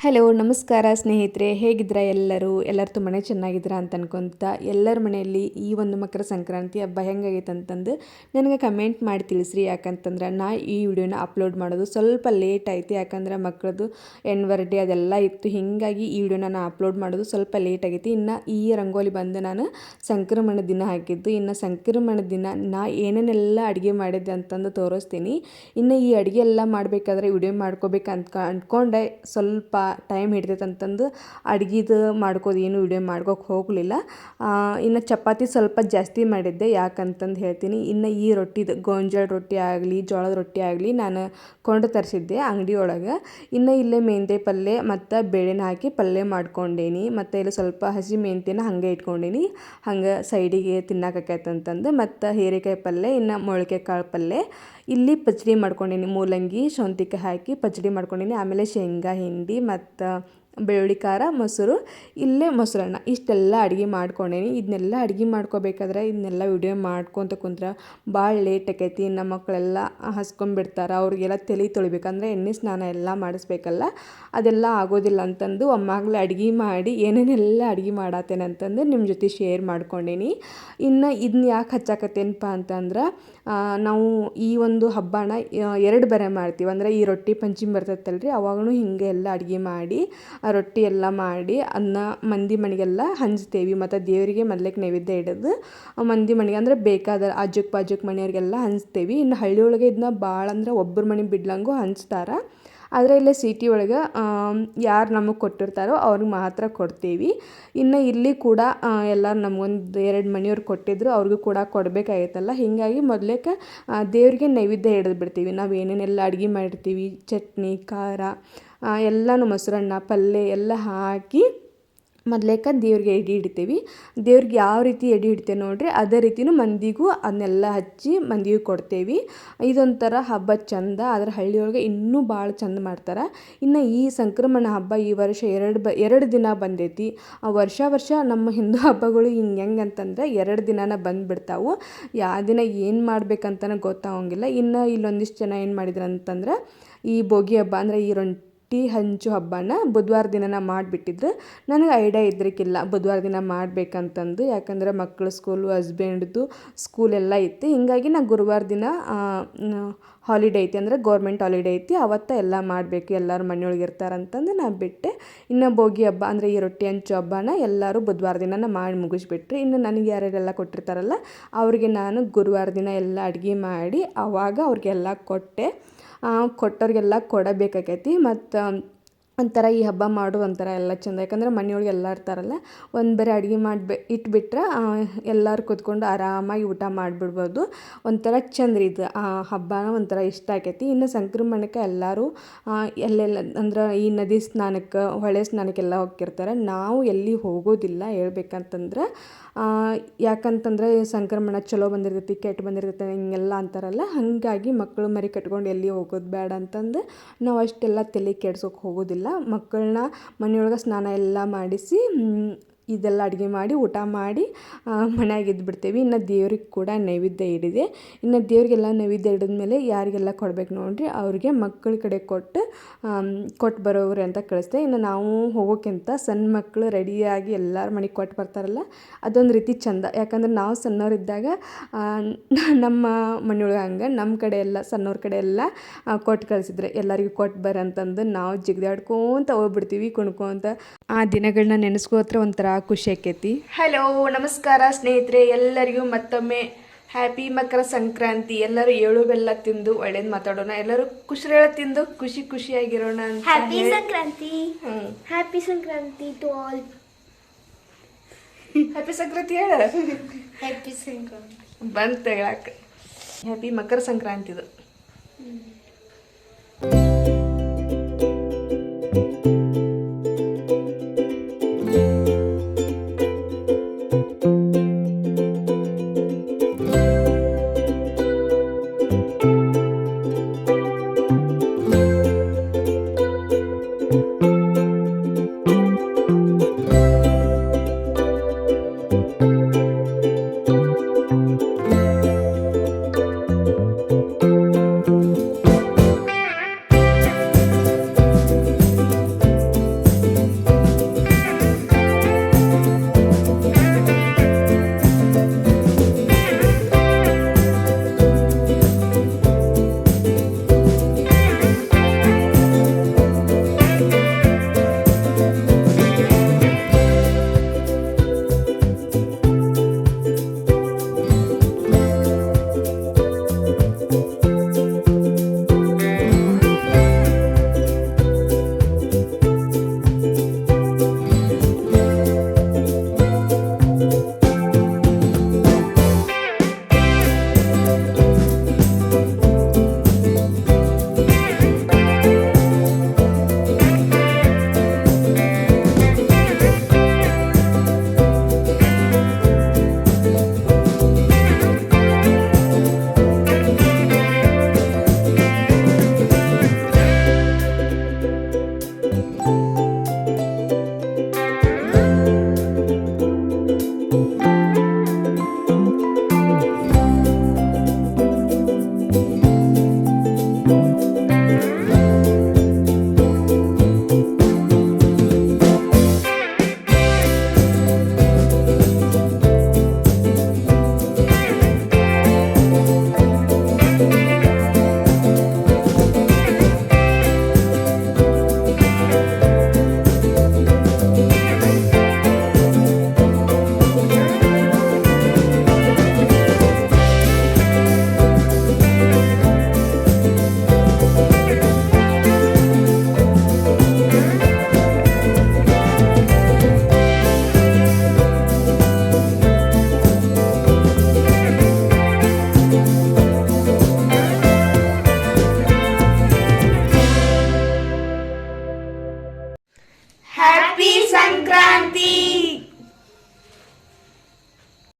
Hello ನಮಸ್ಕಾರ ಸ್ನೇಹಿತರೆ. ಹೇಗಿದ್ರ ಎಲ್ಲರೂ? ಎಲ್ಲರೂ ತುಂಬಾ ಚೆನ್ನಾಗಿದ್ದೀರಾ ಅಂತ ಅನ್ಕೊಂತ ಎಲ್ಲರ ಮನೆಯಲ್ಲಿ ಈ ಒಂದು ಮಕರ ಸಂಕ್ರಾಂತಿ ಹಬ್ಬ ಹೆಂಗಾಗೈತೆ ಅಂತಂದು ನನಗೆ ಕಮೆಂಟ್ ಮಾಡಿ ತಿಳಿಸ್ರಿ. ಯಾಕಂತಂದ್ರೆ ನಾ ಈ ವಿಡಿಯೋನ ಅಪ್ಲೋಡ್ ಮಾಡೋದು ಸ್ವಲ್ಪ ಲೇಟ್ ಆಯಿತು. ಯಾಕಂದ್ರೆ ಮಕ್ಕಳದು ಎನ್ವರ್ ಡೇ ಅದೆಲ್ಲ ಇತ್ತು. ಹೀಗಾಗಿ ಈ ವಿಡಿಯೋನ ನಾನು ಅಪ್ಲೋಡ್ ಮಾಡೋದು ಸ್ವಲ್ಪ ಲೇಟ್ ಆಗೈತಿ. ಇನ್ನು ಈ ರಂಗೋಲಿ ಬಂದು ನಾನು ಸಂಕ್ರಮಣ ದಿನ ಹಾಕಿದ್ದು. ಇನ್ನು ಸಂಕ್ರಮಣ ದಿನ ನಾ ಏನೇನೆಲ್ಲ ಅಡುಗೆ ಮಾಡಿದ್ದೆ ಅಂತಂದು ತೋರಿಸ್ತೀನಿ. ಇನ್ನು ಈ ಅಡುಗೆ ಎಲ್ಲ ಮಾಡಬೇಕಾದ್ರೆ ವಿಡಿಯೋ ಮಾಡ್ಕೋಬೇಕು ಅಂತ ಅಂದ್ಕೊಂಡೆ ಸ್ವಲ್ಪ ಟೈಮ್ ಹಿಡಿತೈತೆ ಅಂತಂದು ಅಡ್ಗೆದು ಮಾಡ್ಕೋದು, ಏನು ವಿಡಿಯೋ ಮಾಡ್ಕೋಕೆ ಹೋಗಲಿಲ್ಲ. ಇನ್ನು ಚಪಾತಿ ಸ್ವಲ್ಪ ಜಾಸ್ತಿ ಮಾಡಿದ್ದೆ, ಯಾಕಂತಂದು ಹೇಳ್ತೀನಿ. ಇನ್ನು ಈ ರೊಟ್ಟಿದು, ಗೋಂಜಾಳ ರೊಟ್ಟಿ ಆಗಲಿ, ಜೋಳದ ರೊಟ್ಟಿ ಆಗಲಿ ನಾನು ಕೊಂಡು ತರಿಸಿದ್ದೆ ಅಂಗಡಿ ಒಳಗೆ ಇನ್ನು ಇಲ್ಲೇ ಮೆಂತೆ ಪಲ್ಯ ಮತ್ತು ಬೇಳೆನ ಹಾಕಿ ಪಲ್ಯ ಮಾಡ್ಕೊಂಡೇನಿ. ಮತ್ತು ಇಲ್ಲಿ ಸ್ವಲ್ಪ ಹಸಿ ಮೆಂತ್ಯನ ಹಾಗೆ ಇಟ್ಕೊಂಡೇನಿ. ಹಂಗೆ ಸೈಡಿಗೆ ತಿನ್ನಕಾಕೈತಂತಂದು ಮತ್ತು ಹೀರೆಕಾಯಿ ಪಲ್ಯ ಇನ್ನು ಮೊಳಕೆ ಕಾಳು ಪಲ್ಯ ಇಲ್ಲಿ ಪಚಡಿ ಮಾಡ್ಕೊಂಡೇನಿ. ಮೂಲಂಗಿ ಶೌಂತಿಕ ಹಾಕಿ ಪಚಡಿ ಮಾಡ್ಕೊಂಡೇನಿ. ಆಮೇಲೆ ಶೇಂಗಾ, ಹಿಂಡಿ ಮತ್ತು et äh, ಬೆಳ್ಳುಳ್ಳಿ ಖಾರ, ಮೊಸರು, ಇಲ್ಲೇ ಮೊಸರನ್ನ. ಇಷ್ಟೆಲ್ಲ ಅಡುಗೆ ಮಾಡ್ಕೊಂಡೇನಿ. ಇದನ್ನೆಲ್ಲ ಅಡುಗೆ ಮಾಡ್ಕೋಬೇಕಾದ್ರೆ ಇದನ್ನೆಲ್ಲ ವಿಡಿಯೋ ಮಾಡ್ಕೊತ ಕುಂತ್ರೆ ಭಾಳ ಲೇಟ್ ಆಕೈತಿ. ನಮ್ಮ ಮಕ್ಕಳೆಲ್ಲ ಹಸ್ಕೊಂಡ್ಬಿಡ್ತಾರೆ. ಅವ್ರಿಗೆಲ್ಲ ತಲೆ ತೊಳಿಬೇಕಂದ್ರೆ ಎಣ್ಣೆ ಸ್ನಾನ ಎಲ್ಲ ಮಾಡಿಸ್ಬೇಕಲ್ಲ. ಅದೆಲ್ಲ ಆಗೋದಿಲ್ಲ ಅಂತಂದು ಒಮ್ಮಾಗಲೇ ಅಡುಗೆ ಮಾಡಿ, ಏನೇನೆಲ್ಲ ಅಡುಗೆ ಮಾಡತ್ತೇನೆ ಅಂತಂದು ನಿಮ್ಮ ಜೊತೆ ಶೇರ್ ಮಾಡ್ಕೊಂಡೇನಿ. ಇನ್ನು ಇದನ್ನ ಯಾಕೆ ಹಚ್ಚಾಕತ್ತೇನಪ್ಪ ಅಂತಂದ್ರೆ ನಾವು ಈ ಒಂದು ಹಬ್ಬನ ಎರಡು ಬರೆ ಮಾಡ್ತೀವಿ. ಅಂದರೆ ಈ ರೊಟ್ಟಿ ಪಂಚಮಿ ಬರ್ತೈತಲ್ರಿ ಅವಾಗೂ ಹಿಂಗೆ ಎಲ್ಲ ಅಡುಗೆ ಮಾಡಿ ರೊಟ್ಟಿ ಎಲ್ಲ ಮಾಡಿ ಅದನ್ನ ಮಂದಿ ಮನೆಗೆಲ್ಲ ಹಂಚ್ತೇವೆ. ಮತ್ತು ದೇವರಿಗೆ ಮೊದ್ಲಕ್ಕೆ ನೈವೇದ್ಯ ಇಡೋದು ಮಂದಿ ಮನೆಗೆ ಅಂದರೆ ಬೇಕಾದ ಅಜ್ಜಕ್ ಪಾಜಕ್ ಮನೆಯವ್ರಿಗೆಲ್ಲ ಹಂಚ್ತೇವೆ. ಇನ್ನು ಹಳ್ಳಿ ಒಳಗೆ ಇದನ್ನ ಭಾಳ ಅಂದ್ರೆ ಒಬ್ಬರ ಮನೆ ಬಿಡ್ಲಂಗೂ ಹಂಚ್ತಾರೆ. ಆದರೆ ಇಲ್ಲೇ ಸಿಟಿ ಒಳಗೆ ಯಾರು ನಮಗೆ ಕೊಟ್ಟಿರ್ತಾರೋ ಅವ್ರಿಗೆ ಮಾತ್ರ ಕೊಡ್ತೀವಿ. ಇನ್ನು ಇಲ್ಲಿ ಕೂಡ ಎಲ್ಲರೂ ನಮಗೊಂದು ಎರಡು ಮನೆಯವ್ರು ಕೊಟ್ಟಿದ್ರು, ಅವ್ರಿಗೂ ಕೂಡ ಕೊಡಬೇಕಾಗಿತ್ತಲ್ಲ. ಹೀಗಾಗಿ ಮೊದಲೇಕ ದೇವರಿಗೆ ನೈವೇದ್ಯ ಹಿಡಿದು ಬಿಡ್ತೀವಿ ನಾವು ಏನೇನೆಲ್ಲ ಅಡುಗೆ ಮಾಡಿರ್ತೀವಿ, ಚಟ್ನಿ, ಖಾರ ಎಲ್ಲನೂ ಮೊಸರನ್ನ ಪಲ್ಯ ಎಲ್ಲ ಹಾಕಿ ಮೊದ್ಲೇಕ ದೇವ್ರಿಗೆ ಎಡೆ ಇಡ್ತೀವಿ. ದೇವ್ರಿಗೆ ಯಾವ ರೀತಿ ಎಡೆ ಇಡ್ತೇವೆ ನೋಡಿರಿ, ಅದೇ ರೀತಿಯೂ ಮಂದಿಗೂ ಅದನ್ನೆಲ್ಲ ಹಚ್ಚಿ ಮಂದಿಗೂ ಕೊಡ್ತೇವೆ. ಇದೊಂಥರ ಹಬ್ಬ ಚಂದ, ಆದ್ರೆ ಹಳ್ಳಿಯೊಳಗೆ ಇನ್ನೂ ಭಾಳ ಚಂದ ಮಾಡ್ತಾರೆ. ಇನ್ನು ಈ ಸಂಕ್ರಮಣ ಹಬ್ಬ ಈ ವರ್ಷ ಎರಡು ಬ, ಎರಡು ದಿನ ಬಂದೈತಿ. ವರ್ಷ ವರ್ಷ ನಮ್ಮ ಹಿಂದೂ ಹಬ್ಬಗಳು ಹಿಂಗೆ ಹೆಂಗೆ ಅಂತಂದ್ರೆ ಎರಡು ದಿನನ ಬಂದುಬಿಡ್ತಾವು. ಯಾವ ದಿನ ಏನು ಮಾಡ್ಬೇಕಂತನೇ ಗೊತ್ತಾಗೋಂಗಿಲ್ಲ ಇನ್ನು ಇಲ್ಲೊಂದಿಷ್ಟು ಜನ ಏನು ಮಾಡಿದ್ರು ಅಂತಂದ್ರೆ ಈ ಭೋಗಿ ಹಬ್ಬ ಅಂದರೆ ಈ ರೊಟ್ಟಿ ರೊಟ್ಟಿ ಹಂಚು ಹಬ್ಬನ ಬುಧವಾರ ದಿನನ ಮಾಡಿಬಿಟ್ಟಿದ್ರು. ನನಗೆ ಐಡಿಯಾ ಇದ್ರಕ್ಕಿಲ್ಲ ಬುಧವಾರ ದಿನ ಮಾಡಬೇಕಂತಂದು. ಯಾಕಂದರೆ ಮಕ್ಕಳು ಸ್ಕೂಲು ಹಸ್ಬೆಂಡ್ದು ಸ್ಕೂಲೆಲ್ಲ ಇತ್ತು. ಹೀಗಾಗಿ ನಾನು ಗುರುವಾರ ದಿನ ಹಾಲಿಡೇ ಐತಿ ಅಂದರೆ ಗೌರ್ಮೆಂಟ್ ಹಾಲಿಡೇ ಐತಿ. ಅವತ್ತ ಎಲ್ಲ ಮಾಡಬೇಕು, ಎಲ್ಲರೂ ಮನೆಯೊಳಗೆ ಇರ್ತಾರಂತಂದು ನಾ ಬಿಟ್ಟೆ. ಇನ್ನು ಭೋಗಿ ಹಬ್ಬ ಅಂದರೆ ಈ ರೊಟ್ಟಿ ಹಂಚು ಹಬ್ಬನ ಎಲ್ಲರೂ ಬುಧವಾರ ದಿನನ ಮಾಡಿ ಮುಗಿಸ್ಬಿಟ್ರಿ, ಇನ್ನು ನನಗೆ ಯಾರ್ಯಾರೆಲ್ಲ ಕೊಟ್ಟಿರ್ತಾರಲ್ಲ, ಅವರಿಗೆ ನಾನು ಗುರುವಾರ ದಿನ ಎಲ್ಲ ಅಡುಗೆ ಮಾಡಿ ಆವಾಗ ಅವ್ರಿಗೆಲ್ಲ ಕೊಟ್ಟೆ. ಕೊಟ್ಟವ್ರಿಗೆಲ್ಲ ಕೊಡಬೇಕಾಗೈತಿ ಮತ್ತು ಒಂಥರ ಈ ಹಬ್ಬ ಮಾಡು ಒಂಥರ ಎಲ್ಲ ಚಂದ. ಯಾಕಂದ್ರೆ ಮನೆಯೊಳಗೆ ಎಲ್ಲ ಇರ್ತಾರಲ್ಲ, ಒಂದು ಬರೀ ಅಡುಗೆ ಮಾಡಿ ಇಟ್ಬಿಟ್ರೆ ಎಲ್ಲರೂ ಕೂತ್ಕೊಂಡು ಆರಾಮಾಗಿ ಊಟ ಮಾಡಿಬಿಡ್ಬೋದು. ಒಂಥರ ಚಂದ ಇದು. ಆ ಹಬ್ಬ ಒಂಥರ ಇಷ್ಟ ಆಕೈತಿ. ಇನ್ನು ಸಂಕ್ರಮಣಕ್ಕೆ ಎಲ್ಲರೂ ಎಲ್ಲೆಲ್ಲ, ಅಂದ್ರೆ ಈ ನದಿ ಸ್ನಾನಕ್ಕೆ, ಹೊಳೆ ಸ್ನಾನಕ್ಕೆಲ್ಲ ಹೋಗಿರ್ತಾರೆ ನಾವು ಎಲ್ಲಿ ಹೋಗೋದಿಲ್ಲ ಹೇಳ್ಬೇಕಂತಂದ್ರೆ ಯಾಕಂತಂದ್ರೆ ಸಂಕ್ರಮಣ ಚಲೋ ಬಂದಿರ್ತೈತಿ, ಕೆಟ್ಟು ಬಂದಿರ್ತೈತಿ ಹಿಂಗೆಲ್ಲ ಅಂತಾರಲ್ಲ, ಹಾಗಾಗಿ ಮಕ್ಕಳು ಮರಿ ಕಟ್ಕೊಂಡು ಎಲ್ಲಿ ಹೋಗೋದು ಬೇಡ ಅಂತಂದು ನಾವು ಅಷ್ಟೆಲ್ಲ ತಲೆ ಕೆಡ್ಸೋಕೆ ಹೋಗೋದಿಲ್ಲ. ಮಕ್ಕಳನ್ನ ಮನೆಯೊಳಗೆ ಸ್ನಾನ ಎಲ್ಲ ಮಾಡಿಸಿ ಇದೆಲ್ಲ ಅಡುಗೆ ಮಾಡಿ, ಊಟ ಮಾಡಿ ಮನ್ಯಾಗ ಇದ್ಬಿಡ್ತೀವಿ. ಇನ್ನು ದೇವ್ರಿಗೆ ಕೂಡ ನೈವೇದ್ಯ ಇಡಿದೆ. ಇನ್ನು ದೇವರಿಗೆಲ್ಲ ನೈವೇದ್ಯ ಇಡಿದ್ಮೇಲೆ ಯಾರಿಗೆಲ್ಲ ಕೊಡ್ಬೇಕು ನೋಡಿರಿ, ಅವ್ರಿಗೆ ಮಕ್ಕಳ ಕಡೆ ಕೊಟ್ಟು ಕೊಟ್ಟು ಬರೋವ್ರೆ ಅಂತ ಕಳಿಸ್ದೆ. ಇನ್ನು ನಾವು ಹೋಗೋಕ್ಕಿಂತ ಸಣ್ಣ ಮಕ್ಕಳು ರೆಡಿಯಾಗಿ ಎಲ್ಲರ ಮನೆಗೆ ಕೊಟ್ಟು ಬರ್ತಾರಲ್ಲ, ಅದೊಂದು ರೀತಿ ಚಂದ. ಯಾಕಂದ್ರೆ ನಾವು ಸಣ್ಣವರಿದ್ದಾಗ ನಮ್ಮ ಮನೆಯೊಳಗೆ ಹಂಗೆ ನಮ್ಮ ಕಡೆ ಎಲ್ಲ, ಸಣ್ಣವ್ರ ಕಡೆ ಎಲ್ಲ ಕೊಟ್ಟು ಕಳಿಸಿದ್ರೆ, ಎಲ್ಲರಿಗೂ ಕೊಟ್ಟು ಬರ್ರಿ ಅಂತಂದು ನಾವು ಜಿಗ್ದಾಡ್ಕೊಂತ ಹೋಗ್ಬಿಡ್ತೀವಿ, ಕುಣ್ಕೊಂತ. ಆ ದಿನಗಳನ್ನ ನೆನೆಸ್ಕೋತ್ರ ಒಂಥರ ಖುಷಿ ಆಕೈತಿ ಹಲೋ ನಮಸ್ಕಾರ ಸ್ನೇಹಿತರೆ ಎಲ್ಲರಿಗೂ ಮತ್ತೊಮ್ಮೆ ಹ್ಯಾಪಿ ಮಕರ ಸಂಕ್ರಾಂತಿ. ಎಲ್ಲರೂ ಏಳು ಬೆಲ್ಲ ತಿಂದು ಒಳ್ಳೇದು ಮಾತಾಡೋಣ. ಎಲ್ಲರೂ ಖುಷಿ ತಿಂದು ಖುಷಿ ಖುಷಿಯಾಗಿರೋಣ ಅಂತ ಹ್ಯಾಪಿ ಹೇಳಿ- Sankranti. Hmm. Happy Sankranti to all happy Sankranti ಹೇಳ. ಹ್ಯಾಪಿ ಸಂಕ್ರಾಂತಿ. ಬಂತ ಹೇಳಕ್ಕೆ ಹ್ಯಾಪಿ ಮಕರ ಸಂಕ್ರಾಂತಿದು Música